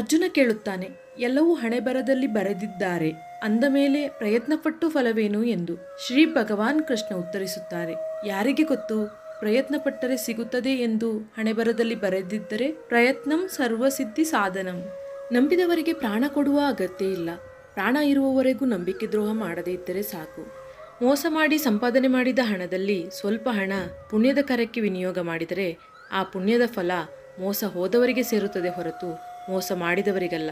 ಅರ್ಜುನ ಕೇಳುತ್ತಾನೆ, ಎಲ್ಲವೂ ಹಣೆಬರದಲ್ಲಿ ಬರೆದಿದ್ದಾರೆ, ಅಂದ ಮೇಲೆ ಪ್ರಯತ್ನಪಟ್ಟು ಫಲವೇನು ಎಂದು ಶ್ರೀ ಭಗವಾನ್ ಕೃಷ್ಣ ಉತ್ತರಿಸುತ್ತಾರೆ, ಯಾರಿಗೆ ಗೊತ್ತು? ಪ್ರಯತ್ನಪಟ್ಟರೆ ಸಿಗುತ್ತದೆ ಎಂದು ಹಣೆಬರದಲ್ಲಿ ಬರೆದಿದ್ದರೆ ಪ್ರಯತ್ನಂ ಸರ್ವಸಿದ್ಧಿ ಸಾಧನಂ. ನಂಬಿದವರಿಗೆ ಪ್ರಾಣ ಕೊಡುವ ಅಗತ್ಯ ಇಲ್ಲ, ಪ್ರಾಣ ಇರುವವರೆಗೂ ನಂಬಿಕೆ ದ್ರೋಹ ಮಾಡದೇ ಇದ್ದರೆ ಸಾಕು. ಮೋಸ ಮಾಡಿ ಸಂಪಾದನೆ ಮಾಡಿದ ಹಣದಲ್ಲಿ ಸ್ವಲ್ಪ ಹಣ ಪುಣ್ಯದ ಕಾರ್ಯಕ್ಕೆ ವಿನಿಯೋಗ ಮಾಡಿದರೆ ಆ ಪುಣ್ಯದ ಫಲ ಮೋಸ ಹೋದವರಿಗೆ ಸೇರುತ್ತದೆ ಹೊರತು ಮೋಸ ಮಾಡಿದವರಿಗಲ್ಲ.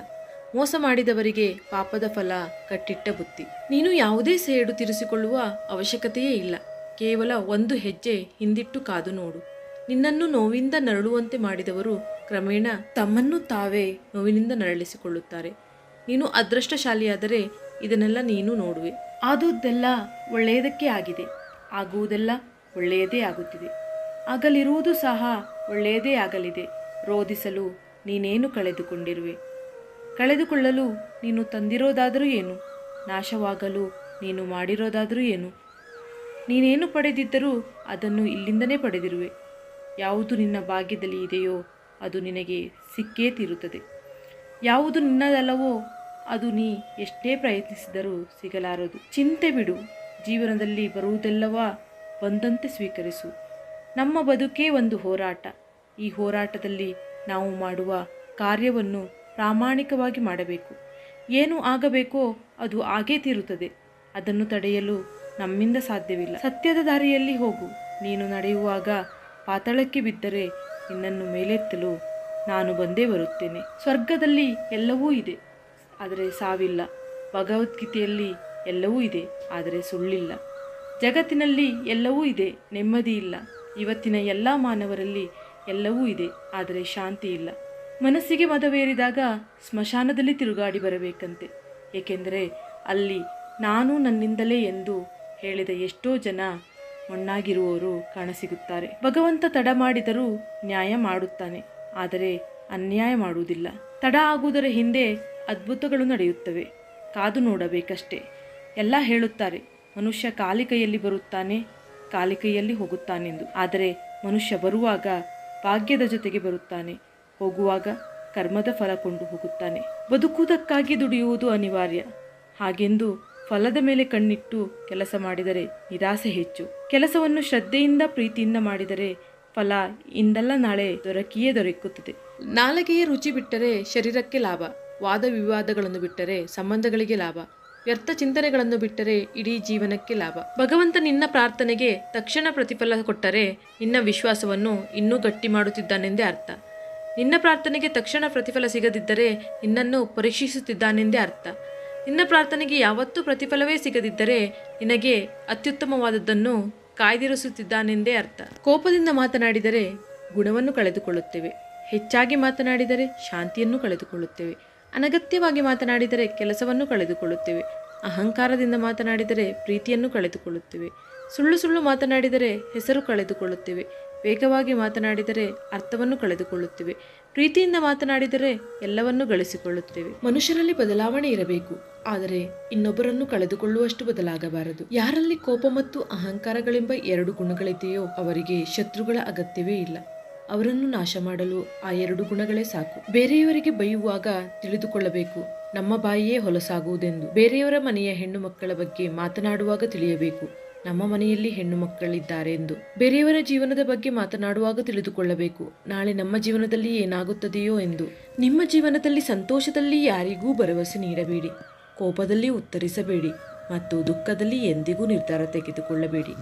ಮೋಸ ಮಾಡಿದವರಿಗೆ ಪಾಪದ ಫಲ ಕಟ್ಟಿಟ್ಟ ಬುತ್ತಿ ನೀನು ಯಾವುದೇ ಸೇಡು ತೀರಿಸಿಕೊಳ್ಳುವ ಅವಶ್ಯಕತೆಯೇ ಇಲ್ಲ. ಕೇವಲ ಒಂದು ಹೆಜ್ಜೆ ಹಿಂದಿಟ್ಟು ಕಾದು ನೋಡು. ನಿನ್ನನ್ನು ನೋವಿಂದ ನರಳುವಂತೆ ಮಾಡಿದವರು ಕ್ರಮೇಣ ತಮ್ಮನ್ನು ತಾವೇ ನೋವಿನಿಂದ ನರಳಿಸಿಕೊಳ್ಳುತ್ತಾರೆ. ನೀನು ಅದೃಷ್ಟಶಾಲಿಯಾದರೆ ಇದನ್ನೆಲ್ಲ ನೀನು ನೋಡುವೆ. ಆದುದೆಲ್ಲ ಒಳ್ಳೆಯದಕ್ಕೆ ಆಗಿದೆ. ಆಗುವುದೆಲ್ಲ ಒಳ್ಳೆಯದೇ ಆಗುತ್ತಿದೆ. ಆಗಲಿರುವುದು ಸಹ ಒಳ್ಳೆಯದೇ ಆಗಲಿದೆ. ರೋಧಿಸಲು ನೀನೇನು ಕಳೆದುಕೊಂಡಿರುವೆ? ಕಳೆದುಕೊಳ್ಳಲು ನೀನು ತಂದಿರೋದಾದರೂ ಏನು? ನಾಶವಾಗಲು ನೀನು ಮಾಡಿರೋದಾದರೂ ಏನು? ನೀನೇನು ಪಡೆದಿದ್ದರೂ ಅದನ್ನು ಇಲ್ಲಿಂದನೇ ಪಡೆದಿರುವೆ. ಯಾವುದು ನಿನ್ನ ಭಾಗ್ಯದಲ್ಲಿ ಇದೆಯೋ ಅದು ನಿನಗೆ ಸಿಕ್ಕೇ ತೀರುತ್ತದೆ. ಯಾವುದು ನಿನ್ನದಲ್ಲವೋ ಅದು ನೀ ಎಷ್ಟೇ ಪ್ರಯತ್ನಿಸಿದರೂ ಸಿಗಲಾರದು. ಚಿಂತೆ ಬಿಡು. ಜೀವನದಲ್ಲಿ ಬರುವುದೆಲ್ಲವ ಬಂದಂತೆ ಸ್ವೀಕರಿಸು. ನಮ್ಮ ಬದುಕೇ ಒಂದು ಹೋರಾಟ. ಈ ಹೋರಾಟದಲ್ಲಿ ನಾವು ಮಾಡುವ ಕಾರ್ಯವನ್ನು ಪ್ರಾಮಾಣಿಕವಾಗಿ ಮಾಡಬೇಕು. ಏನು ಆಗಬೇಕೋ ಅದು ಆಗೇ ತೀರುತ್ತದೆ. ಅದನ್ನು ತಡೆಯಲು ನಮ್ಮಿಂದ ಸಾಧ್ಯವಿಲ್ಲ. ಸತ್ಯದ ದಾರಿಯಲ್ಲಿ ಹೋಗು. ನೀನು ನಡೆಯುವಾಗ ಪಾತಾಳಕ್ಕೆ ಬಿದ್ದರೆ ನಿನ್ನನ್ನು ಮೇಲೆತ್ತಲು ನಾನು ಬಂದೇ ಬರುತ್ತೇನೆ. ಸ್ವರ್ಗದಲ್ಲಿ ಎಲ್ಲವೂ ಇದೆ, ಆದರೆ ಸಾವಿಲ್ಲ. ಭಗವದ್ಗೀತೆಯಲ್ಲಿ ಎಲ್ಲವೂ ಇದೆ, ಆದರೆ ಸುಳ್ಳಿಲ್ಲ. ಜಗತ್ತಿನಲ್ಲಿ ಎಲ್ಲವೂ ಇದೆ, ನೆಮ್ಮದಿ ಇಲ್ಲ. ಇವತ್ತಿನ ಎಲ್ಲ ಮಾನವರಲ್ಲಿ ಎಲ್ಲವೂ ಇದೆ, ಆದರೆ ಶಾಂತಿ ಇಲ್ಲ. ಮನಸ್ಸಿಗೆ ಮದವೇರಿದಾಗ ಸ್ಮಶಾನದಲ್ಲಿ ತಿರುಗಾಡಿ ಬರಬೇಕಂತೆ. ಏಕೆಂದರೆ ಅಲ್ಲಿ ನಾನು ನನ್ನಿಂದಲೇ ಎಂದು ಹೇಳಿದ ಎಷ್ಟೋ ಜನ ಮಣ್ಣಾಗಿರುವವರು ಕಾಣಸಿಗುತ್ತಾರೆ. ಭಗವಂತ ತಡ ಮಾಡಿದರೂ ನ್ಯಾಯ ಮಾಡುತ್ತಾನೆ, ಆದರೆ ಅನ್ಯಾಯ ಮಾಡುವುದಿಲ್ಲ. ತಡ ಆಗುವುದರ ಹಿಂದೆ ಅದ್ಭುತಗಳು ನಡೆಯುತ್ತವೆ, ಕಾದು ನೋಡಬೇಕಷ್ಟೇ. ಎಲ್ಲ ಹೇಳುತ್ತಾರೆ, ಮನುಷ್ಯ ಕಾಲಿಕೈಯಲ್ಲಿ ಬರುತ್ತಾನೆ, ಕಾಲಿಕೈಯಲ್ಲಿ ಹೋಗುತ್ತಾನೆಂದು. ಆದರೆ ಮನುಷ್ಯ ಬರುವಾಗ ಭಾಗ್ಯದ ಜೊತೆಗೆ ಬರುತ್ತಾನೆ. ಹೋಗುವಾಗ ಕರ್ಮದ ಫಲ ಕೊಂಡು ಹೋಗುತ್ತಾನೆ. ಬದುಕುವುದಕ್ಕಾಗಿ ದುಡಿಯುವುದು ಅನಿವಾರ್ಯ. ಹಾಗೆಂದು ಫಲದ ಮೇಲೆ ಕಣ್ಣಿಟ್ಟು ಕೆಲಸ ಮಾಡಿದರೆ ನಿರಾಸೆ ಹೆಚ್ಚು. ಕೆಲಸವನ್ನು ಶ್ರದ್ಧೆಯಿಂದ ಪ್ರೀತಿಯಿಂದ ಮಾಡಿದರೆ ಫಲ ಇಂದಲ್ಲ ನಾಳೆ ದೊರಕಿಯೇ ದೊರಕುತ್ತದೆ. ನಾಲಗೆಯ ರುಚಿ ಬಿಟ್ಟರೆ ಶರೀರಕ್ಕೆ ಲಾಭ. ವಾದ ವಿವಾದಗಳನ್ನು ಬಿಟ್ಟರೆ ಸಂಬಂಧಗಳಿಗೆ ಲಾಭ. ವ್ಯರ್ಥ ಚಿಂತನೆಗಳನ್ನು ಬಿಟ್ಟರೆ ಇಡೀ ಜೀವನಕ್ಕೆ ಲಾಭ. ಭಗವಂತ ನಿನ್ನ ಪ್ರಾರ್ಥನೆಗೆ ತಕ್ಷಣ ಪ್ರತಿಫಲ ಕೊಟ್ಟರೆ ನಿನ್ನ ವಿಶ್ವಾಸವನ್ನು ಇನ್ನೂ ಗಟ್ಟಿ ಮಾಡುತ್ತಿದ್ದಾನೆಂದೇ ಅರ್ಥ. ನಿನ್ನ ಪ್ರಾರ್ಥನೆಗೆ ತಕ್ಷಣ ಪ್ರತಿಫಲ ಸಿಗದಿದ್ದರೆ ನಿನ್ನನ್ನು ಪರೀಕ್ಷಿಸುತ್ತಿದ್ದಾನೆಂದೇ ಅರ್ಥ. ನಿನ್ನ ಪ್ರಾರ್ಥನೆಗೆ ಯಾವತ್ತೂ ಪ್ರತಿಫಲವೇ ಸಿಗದಿದ್ದರೆ ನಿನಗೆ ಅತ್ಯುತ್ತಮವಾದದ್ದನ್ನು ಕಾಯ್ದಿರಿಸುತ್ತಿದ್ದಾನೆಂದೇ ಅರ್ಥ. ಕೋಪದಿಂದ ಮಾತನಾಡಿದರೆ ಗುಣವನ್ನು ಕಳೆದುಕೊಳ್ಳುತ್ತೇವೆ. ಹೆಚ್ಚಾಗಿ ಮಾತನಾಡಿದರೆ ಶಾಂತಿಯನ್ನು ಕಳೆದುಕೊಳ್ಳುತ್ತೇವೆ. ಅನಗತ್ಯವಾಗಿ ಮಾತನಾಡಿದರೆ ಕೆಲಸವನ್ನು ಕಳೆದುಕೊಳ್ಳುತ್ತೇವೆ. ಅಹಂಕಾರದಿಂದ ಮಾತನಾಡಿದರೆ ಪ್ರೀತಿಯನ್ನು ಕಳೆದುಕೊಳ್ಳುತ್ತೇವೆ. ಸುಳ್ಳು ಸುಳ್ಳು ಮಾತನಾಡಿದರೆ ಹೆಸರು ಕಳೆದುಕೊಳ್ಳುತ್ತೇವೆ. ವೇಗವಾಗಿ ಮಾತನಾಡಿದರೆ ಅರ್ಥವನ್ನು ಕಳೆದುಕೊಳ್ಳುತ್ತೇವೆ. ಪ್ರೀತಿಯಿಂದ ಮಾತನಾಡಿದರೆ ಎಲ್ಲವನ್ನೂ ಗಳಿಸಿಕೊಳ್ಳುತ್ತೇವೆ. ಮನುಷ್ಯರಲ್ಲಿ ಬದಲಾವಣೆ ಇರಬೇಕು. ಆದರೆ ಇನ್ನೊಬ್ಬರನ್ನು ಕಳೆದುಕೊಳ್ಳುವಷ್ಟು ಬದಲಾಗಬಾರದು. ಯಾರಲ್ಲಿ ಕೋಪ ಮತ್ತು ಅಹಂಕಾರಗಳೆಂಬ ಎರಡು ಗುಣಗಳಿದೆಯೋ ಅವರಿಗೆ ಶತ್ರುಗಳ ಅಗತ್ಯವೇ ಇಲ್ಲ. ಅವರನ್ನು ನಾಶ ಮಾಡಲು ಆ ಎರಡು ಗುಣಗಳೇ ಸಾಕು. ಬೇರೆಯವರಿಗೆ ಬೈಯುವಾಗ ತಿಳಿದುಕೊಳ್ಳಬೇಕು. ನಮ್ಮ ಬಾಯಿಯೇ ಹೊಲಸಾಗುವುದೆಂದು. ಬೇರೆಯವರ ಮನೆಯ ಹೆಣ್ಣು ಮಕ್ಕಳ ಬಗ್ಗೆ ಮಾತನಾಡುವಾಗ ತಿಳಿಯಬೇಕು. ನಮ್ಮ ಮನೆಯಲ್ಲಿ ಹೆಣ್ಣು ಮಕ್ಕಳಿದ್ದಾರೆ ಎಂದು ಬೇರೆಯವರ ಜೀವನದ ಬಗ್ಗೆ ಮಾತನಾಡುವಾಗ ತಿಳಿದುಕೊಳ್ಳಬೇಕು. ನಾಳೆ ನಮ್ಮ ಜೀವನದಲ್ಲಿ ಏನಾಗುತ್ತದೆಯೋ ಎಂದು. ನಿಮ್ಮ ಜೀವನದಲ್ಲಿ ಸಂತೋಷದಲ್ಲಿ ಯಾರಿಗೂ ಭರವಸೆ ನೀಡಬೇಡಿ. ಕೋಪದಲ್ಲಿ ಉತ್ತರಿಸಬೇಡಿ. ಮತ್ತು ದುಃಖದಲ್ಲಿ ಎಂದಿಗೂ ನಿರ್ಧಾರ ತೆಗೆದುಕೊಳ್ಳಬೇಡಿ.